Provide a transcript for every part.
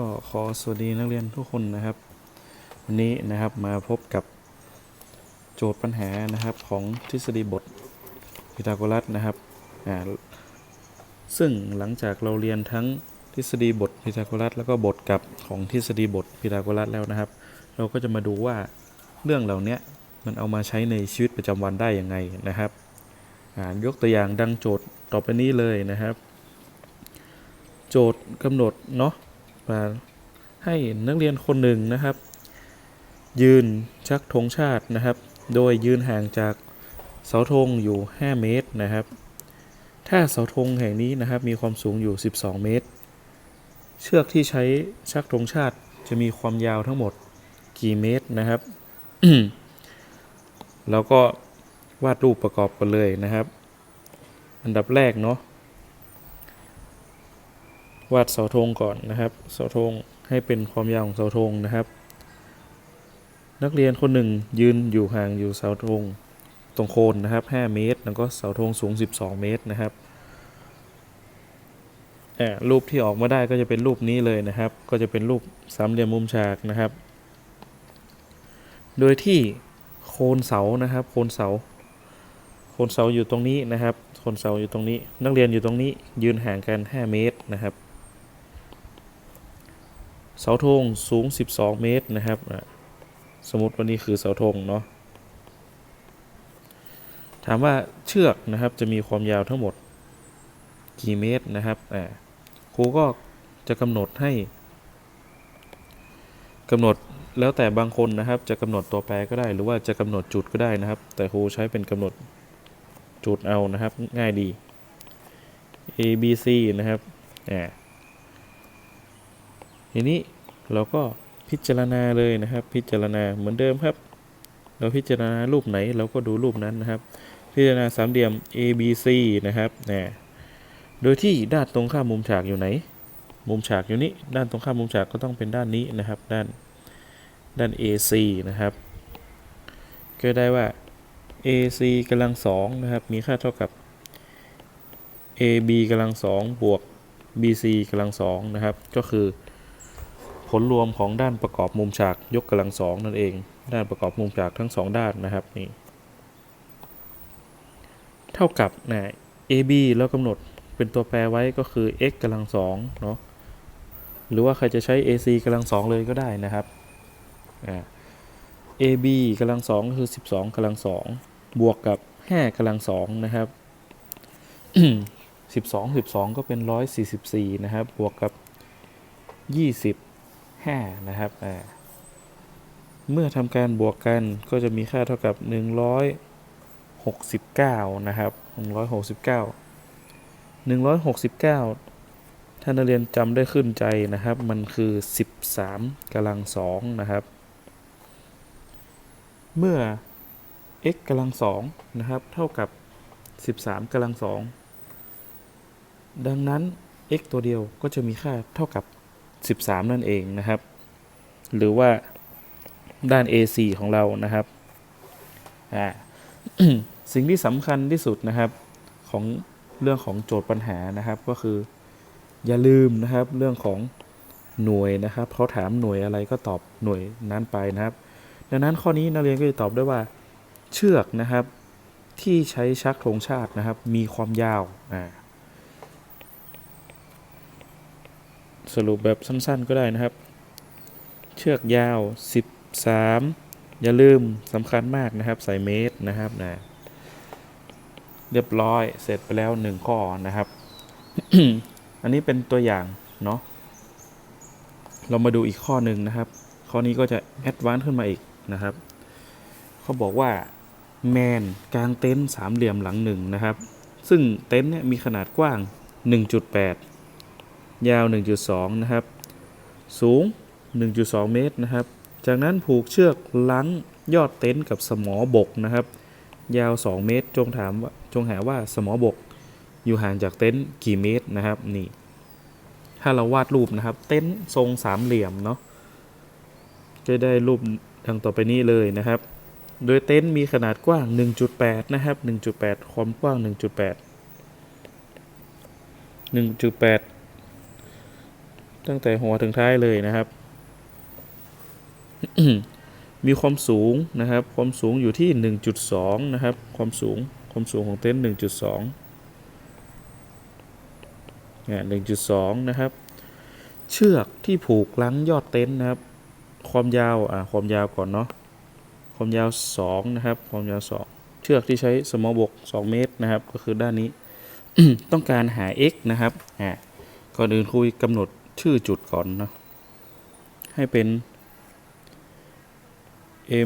ก็ขอสวัสดีนักเรียนทุกคนนะครับ วันนี้นะครับมาพบกับโจทย์ปัญหานะครับของทฤษฎีบทพีทาโกรัสนะครับอ่าซึ่งหลังจากเราเรียนทั้งทฤษฎีบทพีทาโกรัสแล้วก็บทกับของทฤษฎีบทพีทาโกรัสแล้วนะครับ เราก็จะมาดูว่าเรื่องเหล่านี้มันเอามาใช้ในชีวิตประจำวันได้ยังไงนะครับอ่ายกตัวอย่างดังโจทย์ต่อไปนี้เลยนะครับ โจทย์กำหนดเนาะ มาให้นักเรียนคนหนึ่งนะครับ ยืนชักธงชาตินะครับ โดยยืนห่างจากเสาธงอยู่ 5 เมตรนะครับ ถ้าเสาธงแห่งนี้นะครับมีความสูงอยู่ 12 เมตร เชือกที่ใช้ชักธงชาติจะมีความยาวทั้งหมดกี่เมตรนะครับ แล้วก็วาดรูปประกอบกันเลยนะครับ อันดับแรกเนาะ วาดเสาธงก่อนนะครับ เสาธงให้เป็นความยาวของเสาธงนะครับ นักเรียนคนหนึ่งยืนอยู่ห่างอยู่เสาธงตรงโคนนะครับ 5 เมตร แล้วก็เสาธงสูง 12 เมตรนะครับอ่ารูปที่ออกมาได้ก็จะเป็นรูปนี้เลยนะครับ ก็จะเป็นรูปสามเหลี่ยมมุมฉากนะครับ โดยที่โคนเสานะครับ โคนเสา โคนเสาอยู่ตรงนี้นะครับ โคนเสาอยู่ตรงนี้ นักเรียนอยู่ตรงนี้ยืนห่างกัน 5 เมตรนะครับ เสาธงสูง 12 เมตรนะครับ สมมติว่านี่คือเสาธงเนาะ ถามว่าเชือกนะครับจะมีความยาวทั้งหมดกี่เมตรนะครับครูก็จะกำหนดให้กำหนดแล้วแต่บางคนนะครับจะกำหนดตัวแปรก็ได้หรือว่าจะกำหนดจุดก็ได้นะครับ แต่ครูใช้เป็นกำหนดจุดเอานะครับง่ายดี A B C นะครับอ่า ทีนี้เราก็พิจารณาเลยนะครับ พิจารณาเหมือนเดิมครับ เราพิจารณารูปไหนเราก็ดูรูปนั้นนะครับ พิจารณาสามเหลี่ยม A B C นะครับนะโดยที่ด้านตรงข้ามมุมฉากอยู่ไหน มุมฉากอยู่นี้ด้านตรงข้ามมุมฉากก็ต้องเป็นด้านนี้นะครับ ด้านด้าน AC นะครับ ก็ได้ว่า AC กำลังสองนะครับ มีค่าเท่ากับ AB กำลังสองบวก BC กำลังสองนะครับ ก็คือ ลรวมของด้านประกอบมุมฉากยกกำลังสองนั่นเอง ด้านประกอบมุมฉากทั้งสองด้านนะครับนี่เท่ากับนะ AB แล้วกำหนดเป็นตัวแปรไว้ก็คือ x กำลังสองเนาะหรือว่าใครจะใช้ AC กำลังสองเลยก็ได้นะครับ AB กำลังสองก็คือ 12กำลังสองบวกกับ 5กำลังสองนะครับ 12 12 ก็เป็น 144 นะครับ บวกกับ 5 นะครับเมื่อทำการบวกกันก็จะมีค่าเท่ากับ 169 นะครับ 169 169 ท่านนักเรียนจำได้ขึ้นใจนะครับ มันคือ 13กำลังสองนะครับ เมื่อ x กำลังสองนะครับ เท่ากับ 13กำลังสองดังนั้น x ตัวเดียวก็จะมีค่าเท่ากับ 13 นั่นเองนะครับ หรือว่าด้าน AC ของเรานะครับอ่าสิ่งที่สำคัญที่สุดนะครับของเรื่องของโจทย์ปัญหานะครับก็คือ อย่าลืมนะครับเรื่องของหน่วยนะครับเขาถามหน่วยอะไรก็ตอบหน่วยนั้นไปนะครับ ดังนั้นข้อนี้นักเรียนก็จะตอบได้ว่าเชือกนะครับที่ใช้ชักธงชาตินะครับ มีความยาวอ่า สรุปแบบสั้นๆก็ได้นะครับ เชือกยาว 13 อย่าลืมสำคัญมากนะครับใส่เมตรนะครับนะเรียบร้อยเสร็จไปแล้วหนึ่งข้อนะครับ อันนี้เป็นตัวอย่างเนาะเรามาดูอีกข้อหนึ่งนะครับ ข้อนี้ก็จะแอดวานซ์ขึ้นมาอีกนะครับ เขาบอกว่าแมนกลางเต็นท์สามเหลี่ยมหลังหนึ่งนะครับ ซึ่งเต็นท์เนี่ยมีขนาดกว้าง 1.8 ยาว 1.2 นะครับ สูง 1.2 เมตรนะครับ จากนั้นผูกเชือกลังยอดเต็นท์กับสมอบกนะครับ ยาว 2 เมตร จงถามว่าจงหาว่าสมอบกอยู่ห่างจากเต็นท์กี่เมตรนะครับนี่ถ้าเราวาดรูปนะครับ เต็นท์ทรงสามเหลี่ยมเนาะจะได้รูปดังต่อไปนี้เลยนะครับ โดยเต็นท์มีขนาดกว้าง 1.8 นะครับ 1.8 ความกว้าง 1.8 1.8 ตั้งแต่หัวถึงท้ายเลยนะครับ มีความสูงนะครับ ความสูงอยู่ที่ 1.2 นะครับ ความสูง ความสูงของเต็นท์1.2เนี่ย1.2 นะครับ เชือกที่ผูกลังยอดเต็นท์นะครับ ความยาว อ่า ความยาวก่อนเนาะ ความยาว 2 นะครับ ความยาว 2 เชือกที่ใช้สมอบก 2 เมตรนะครับ ก็คือด้านนี้ ต้องการหา x นะครับ อ่าก่อนอื่นคุยกำหนด ชื่อจุดก่อนนะ ให้เป็น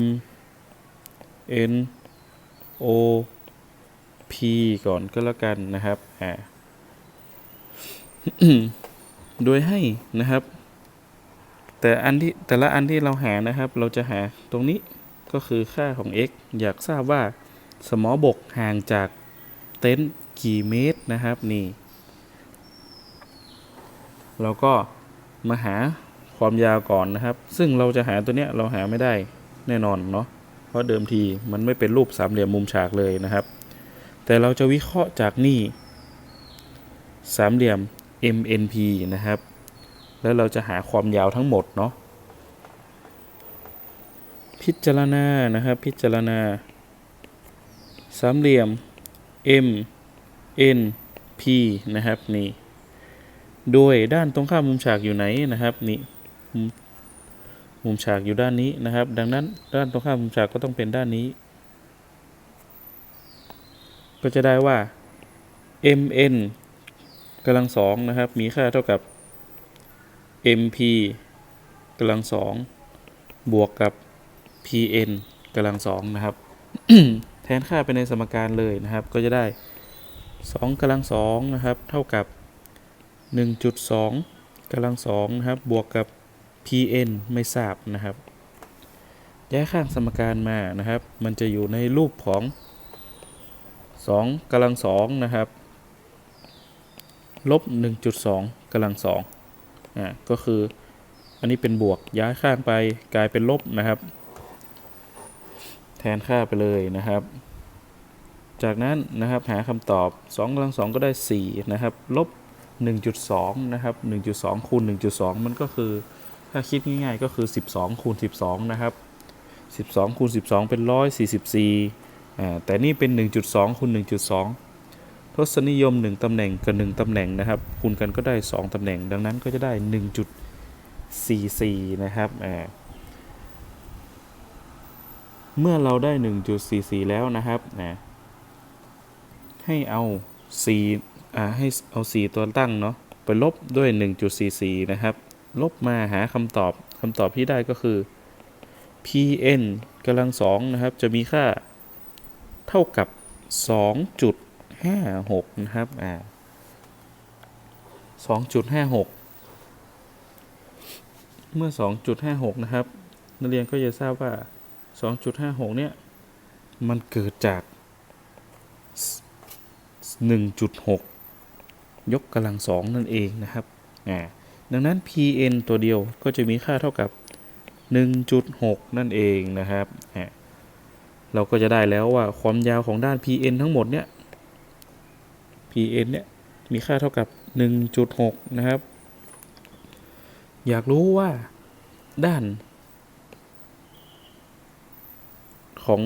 M N O P ก่อนก็แล้วกันนะครับ อ่า โดยให้นะครับ แต่อันที่แต่ละอันที่เราหานะครับ เราจะหาตรงนี้ก็คือค่าของ x อยากทราบว่าสมอบกห่างจากเต็นท์กี่เมตรนะครับนี่ เราก็มาหาความยาวก่อนนะครับ ซึ่งเราจะหาตัวเนี้ยเราหาไม่ได้แน่นอนเนาะเพราะเดิมทีมันไม่เป็นรูปสามเหลี่ยมมุมฉากเลยนะครับ แต่เราจะวิเคราะห์จากนี่สามเหลี่ยม MNP นะครับ แล้วเราจะหาความยาวทั้งหมดเนาะพิจารณานะครับ พิจารณา สามเหลี่ยม M N P นะครับนี่ โดยด้านตรงข้ามมุมฉากอยู่ไหนนะครับนี่มุมฉากอยู่ด้านนี้นะครับ ดังนั้นด้านตรงข้ามมุมฉากก็ต้องเป็นด้านนี้ ก็จะได้ว่า mn กำลังสองนะครับ มีค่าเท่ากับ mp กำลังสองบวกกับ pn กำลังสองนะครับ แทนค่าไปในสมการเลยนะครับ ก็จะได้2กำลังสองนะครับ เท่ากับ 1.2กำลังสองนะครับ บวกกับ pn ไม่ทราบนะครับ ย้ายข้างสมการมานะครับ มันจะอยู่ในรูปของ 2กำลังสองนะครับ ลบ 1.2กำลังสองอ่าก็คืออันนี้เป็นบวกย้ายข้างไปกลายเป็นลบนะครับ แทนค่าไปเลยนะครับ จากนั้นนะครับหาคำตอบ2กำลัง2ก็ได้ 4 นะครับ ลบ 1.2 นะครับ 1.2 คูณ 1.2 มันก็คือ ถ้าคิดง่ายๆ ก็คือ 12 คูณ 12 นะครับ 12 คูณ 12 เป็น 144อ่าแต่นี่เป็น 1.2 คูณ 1.2 ทศนิยม 1 ตำแหน่งกับ 1 ตำแหน่งนะครับ คูณกันก็ได้ 2 ตำแหน่ง ดังนั้นก็จะได้ 1.44 นะครับอ่าเมื่อเราได้ 1.44 แล้วนะครับนะให้เอา 4 ให้เอา 4 ตัวตั้งเนาะไปลบด้วย 1.44 นะครับ ลบมาหาคำตอบคำตอบที่ได้ก็คือ pn กำลังสองนะครับ จะมีค่าเท่ากับ 2.56 นะครับ อ่า 2.56 เมื่อ 2.56 นะครับ นักเรียนก็จะทราบว่า 2.56 เนี่ย มันเกิดจาก 1.6 ยกกำลังสองนั่นเองนะครับอ่าดังนั้น pn ตัวเดียวก็จะมีค่าเท่ากับ 1.6 นั่นเองนะครับอ่าเราก็จะได้แล้วว่าความยาวของด้าน pn ทั้งหมดเนี่ย pn เนี่ยมีค่าเท่ากับ 1.6 นะครับ อยากรู้ว่าด้านของ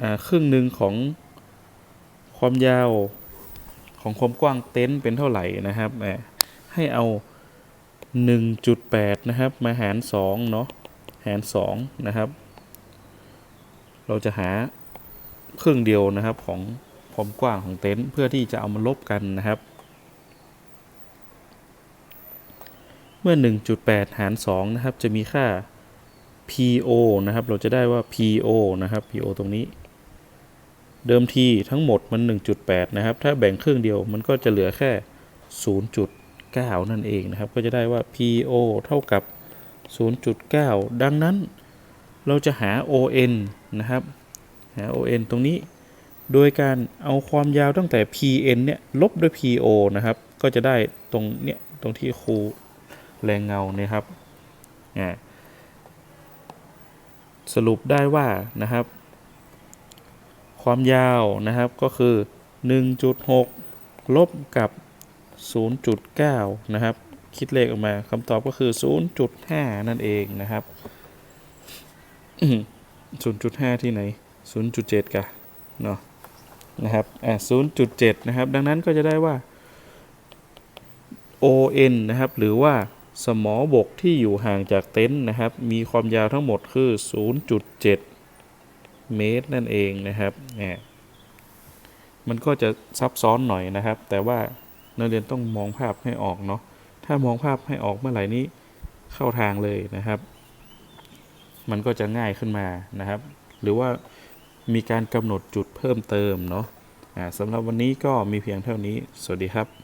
อครึ่งหนึ่งของความยาว ของความกว้างเต็นท์เป็นเท่าไหร่นะครับให้เอา 1.8 นะครับ มาหาร 2 เนาะหาร 2 นะครับ เราจะหาครึ่งเดียวนะครับของความกว้างของเต็นท์เพื่อที่จะเอามาลบกันนะครับ เมื่อ 1.8 หาร 2 นะครับ จะมีค่า PO นะครับ เราจะได้ว่า PO นะครับ PO ตรงนี้ เดิมทีทั้งหมดมัน 1.8 นะครับ ถ้าแบ่งครึ่งเดียวมันก็จะเหลือแค่ 0.9 นั่นเองนะครับ ก็จะได้ว่า PO เท่ากับ 0.9 ดังนั้นเราจะหา ON นะครับ หา ON ตรงนี้ โดยการเอาความยาวตั้งแต่ PN เนี่ย ลบด้วย PO นะครับ ก็จะได้ตรงเนี้ยตรงที่ครูแรงเงาเนี่ยครับ สรุปได้ว่านะครับ ความยาวนะครับก็คือ 1.6 ลบกับ 0.9 นะครับ คิดเลขออกมาคำตอบก็คือ 0.5 นั่นเองนะครับ 0.5 ที่ไหน 0.7 กะเนาะนะครับอ่า0.7 นะครับ ดังนั้นก็จะได้ว่า ON นะครับ หรือว่าสมอบกที่อยู่ห่างจากเต็นท์นะครับ มีความยาวทั้งหมดคือ 0.7 เมตรนั่นเองนะครับเนี่ยมันก็จะซับซ้อนหน่อยนะครับ แต่ว่านักเรียนต้องมองภาพให้ออกเนาะถ้ามองภาพให้ออกเมื่อไหร่นี้เข้าทางเลยนะครับ มันก็จะง่ายขึ้นมานะครับ หรือว่ามีการกำหนดจุดเพิ่มเติมเนาะอ่าสำหรับวันนี้ก็มีเพียงเท่านี้ สวัสดีครับ